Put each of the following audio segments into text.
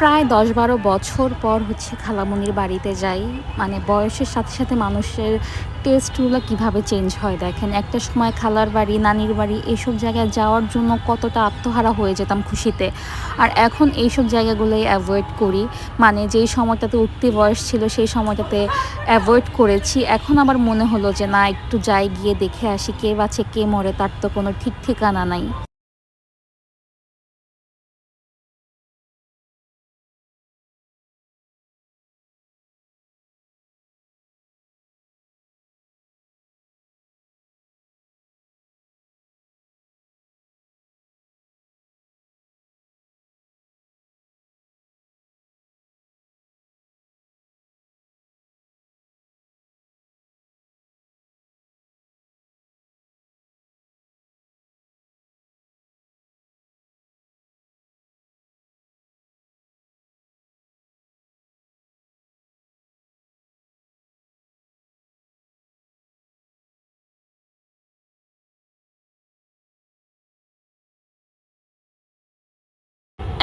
প্রায় দশ বারো বছর পর হচ্ছে খালামুনির বাড়িতে যাই। মানে বয়সের সাথে সাথে মানুষের টেস্টগুলো কীভাবে চেঞ্জ হয় দেখেন। একটা সময় খালার বাড়ি, নানির বাড়ি এইসব জায়গায় যাওয়ার জন্য কতটা আত্মহারা হয়ে যেতাম খুশিতে। আর এখন এইসব জায়গাগুলোই অ্যাভয়েড করি। মানে যেই সময়টাতে উঠতে বয়স ছিল সেই সময়টাতে অ্যাভয়েড করেছি। এখন আবার মনে হলো যে না, একটু যাই গিয়ে দেখে আসি কে বাঁচে কে মরে, তার তো কোনো ঠিক ঠিকানা নাই।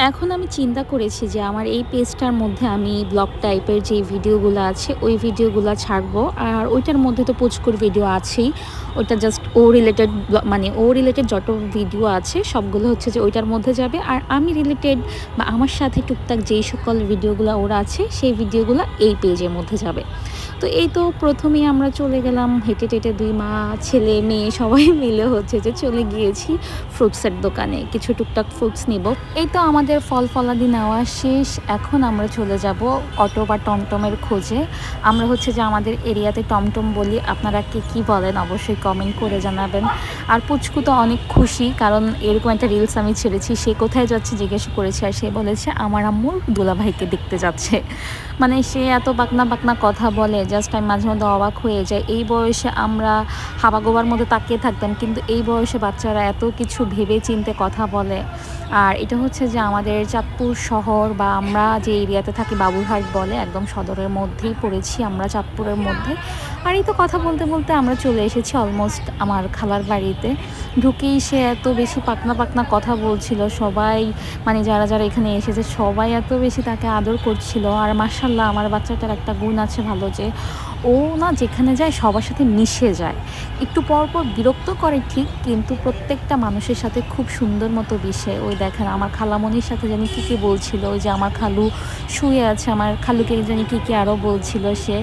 এখন আমি চিন্তা করেছি যে আমার এই পেজটার মধ্যে আমি ব্লগ টাইপের যে ভিডিওগুলো আছে, ওই ভিডিওগুলো ছাড়বো। আর ওইটার মধ্যে তো পুচকুর ভিডিও আছেই। ওইটা জাস্ট ও রিলেটেড মানে ও রিলেটেড যত ভিডিও আছে, সবগুলো হচ্ছে যে ওইটার মধ্যে যাবে। আর আমি রিলেটেড বা আমার সাথে টুকটাক যেই সকল ভিডিওগুলো ওরা আছে, সেই ভিডিওগুলো এই পেজের মধ্যে যাবে। তো এই তো প্রথমেই আমরা চলে গেলাম, হেঁটে টেটে দুই মা, ছেলে, মেয়ে সবাই মিলে হচ্ছে যে চলে গিয়েছি ফ্রুটসের দোকানে। কিছু টুকটাক ফ্রুটস নিব। এই তো আমাদের ফল ফলাদি নেওয়া শেষ। এখন আমরা চলে যাব অটো বা টমটমের খোঁজে। আমরা হচ্ছে যে আমাদের এরিয়াতে টমটম বলি। আপনারা কে কী বলেন অবশ্যই কমেন্ট করে জানাবেন। আর পুচকু তো অনেক খুশি, কারণ এরকম একটা রিলস আমি ছেড়েছি। সে কোথায় যাচ্ছে জিজ্ঞেস করেছে আর সে বলেছে, আমার আম্মুর দুলাভাইকে দেখতে যাচ্ছে। মানে সে এত বাকনা বাকনা কথা বলে জাস্ট আমি মাঝে মধ্যে অবাক হয়ে যায় এই বয়সে আমরা হাবাগোবার মধ্যে তাকিয়ে থাকতাম, কিন্তু এই বয়সে বাচ্চারা এত কিছু ভেবে চিনতে কথা বলে। আর এটা হচ্ছে যে আমাদের চাঁদপুর শহর বা আমরা যে এরিয়াতে থাকি, বাবুরহাট বলে, একদম সদরের মধ্যেই পড়েছি আমরা চাঁদপুরের মধ্যে। আর এই তো কথা বলতে বলতে আমরা চলে এসেছি অলমোস্ট আমার খালার বাড়িতে। ঢুকেই সে এত বেশি পাকনা পাকনা কথা বলছিল, সবাই মানে যারা যারা এখানে এসেছে সবাই এত বেশি তাকে আদর করছিল। আর মার্শাল্লাহ আমার বাচ্চাটার একটা গুণ আছে ভালো যে ও না যেখানে যায় সবার সাথে মিশে যায়। একটু পর পর বিরক্ত করে ঠিক, কিন্তু প্রত্যেকটা মানুষের সাথে খুব সুন্দর মতো মিশে। ওই দেখেন আমার খালামনির সাথে জানি কী কী বলছিল যে আমার খালু শুয়ে আছে, আমার খালুকে জানি কী কী আরও বলছিল সে।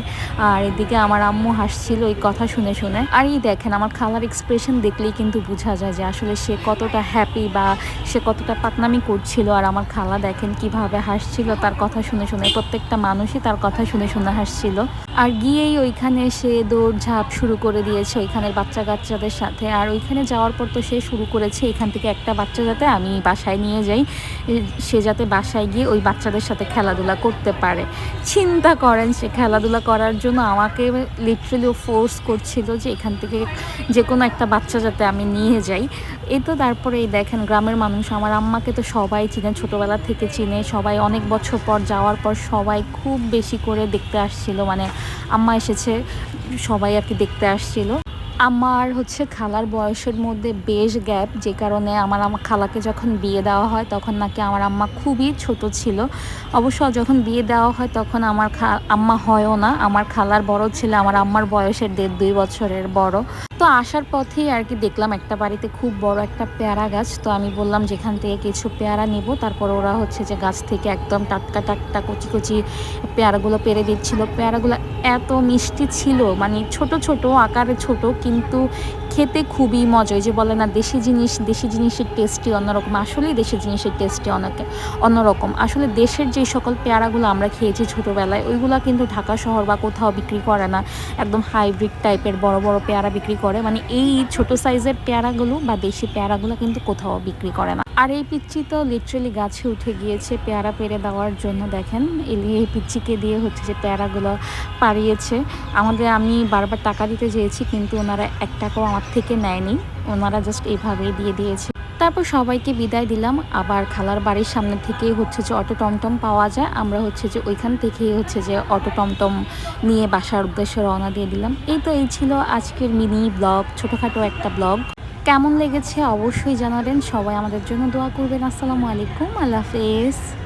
আর এদিকে আমার আম্মু হাসছিল ওই কথা শুনে শুনে। আর এই দেখেন আমার খালার এক্সপ্রেশন দেখলেই কিন্তু বোঝা যায় যে আসলে সে কতটা হ্যাপি বা সে কতটা পাতনামি করছিল। আর আমার খালা দেখেন কীভাবে হাসছিল, তার কথা শুনে শুনে, প্রত্যেকটা মানুষই তার কথা শুনে শুনে হাসছিল। আর গিয়েই ওইখানে সে দৌড় ঝাঁপ শুরু করে দিয়েছে ওইখানের বাচ্চা কাচ্চাদের সাথে। আর ওইখানে যাওয়ার পর তো সে শুরু করেছে, এখান থেকে একটা বাচ্চা যাতে আমি বাসায় নিয়ে যাই সে যাতে বাসায় গিয়ে ওই বাচ্চাদের সাথে খেলাধুলা করতে পারে। চিন্তা করেন সে খেলাধুলা করার জন্য আমাকে লিটারেলি ও ফোর্স করছিল যে এখান থেকে যে কোনো একটা বাচ্চা যাতে আমি নিয়ে যাই। এই তো তারপরে এই দেখেন গ্রামের মানুষ, আমার আম্মাকে তো সবাই চিনে, ছোটোবেলা থেকে চিনে, সবাই অনেক বছর পর যাওয়ার পর সবাই খুব বেশি করে দেখতে আসছিল। মানে আম্মা এসেছে, সবাই আর কি দেখতে আসছিল। আমার হচ্ছে খালার বয়সের মধ্যে বেশ গ্যাপ, যে কারণে আমার আমার খালাকে যখন বিয়ে দেওয়া হয় তখন নাকি আমার আম্মা খুবই ছোট ছিল। অবশ্য যখন বিয়ে দেওয়া হয় তখন আমার খা, আম্মা হয়ও না। আমার খালার বড় ছিল আমার আম্মার বয়সের দেড় দুই বছরের বড়। তো আসার পথেই আর কি দেখলাম একটা বাড়িতে খুব বড় একটা পেয়ারা গাছ। তো আমি বললাম যেখান থেকে কিছু পেয়ারা নেব। তারপর ওরা হচ্ছে যে গাছ থেকে একদম টাটকা টাটকা কচি কচি পেয়ারাগুলো পেরে দিচ্ছিল। পেয়ারাগুলো এত মিষ্টি ছিল মানে ছোট ছোট, আকারে ছোট, কিন্তু খেতে খুবই মজা। যে বলে না, দেশি জিনিস, দেশি জিনিসের টেস্টই অন্যরকম। আসলেই দেশি জিনিসের টেস্টই অনেক, অন্যরকম। আসলে দেশের যে সকল পেয়ারাগুলো আমরা খেয়েছি ছোটোবেলায়, ওইগুলো কিন্তু ঢাকা শহর বা কোথাও বিক্রি করে না। একদম হাইব্রিড টাইপের বড় বড় পেয়ারা বিক্রি করে। মানে এই ছোট সাইজের পেয়ারাগুলো বা দেশি পেয়ারাগুলো কিন্তু কোথাও বিক্রি করে না। আর এই পিচ্ছি তো লিটারেলি গাছে উঠে গিয়েছে পেয়ারা পেরে দেওয়ার জন্য, দেখেন। এই পিচ্ছিকে দিয়ে হচ্ছে যে পেয়ারাগুলো পাড়িয়েছে। আমাদের আমি বারবার টাকা দিতে চেয়েছি, কিন্তু ওনারা এক টাকাও আমার থেকে নেয়নি। ওনারা জাস্ট এইভাবেই দিয়ে দিয়েছে। তারপর সবাইকে বিদায় দিলাম। আবার খালার বাড়ির সামনে থেকেই হচ্ছে যে অটো টমটম পাওয়া যায়। আমরা হচ্ছে যে ওইখান থেকেই হচ্ছে যে অটো টমটম নিয়ে বাসার উদ্দেশ্যে রওনা দিয়ে দিলাম। এই তো এই ছিল আজকের মিনি ব্লগ, ছোটোখাটো একটা ব্লগ। কেমন লেগেছে অবশ্যই জানাবেন। সবাই আমাদের জন্য দোয়া করবেন। আসসালামু আলাইকুম। আল্লাহ হাফেজ।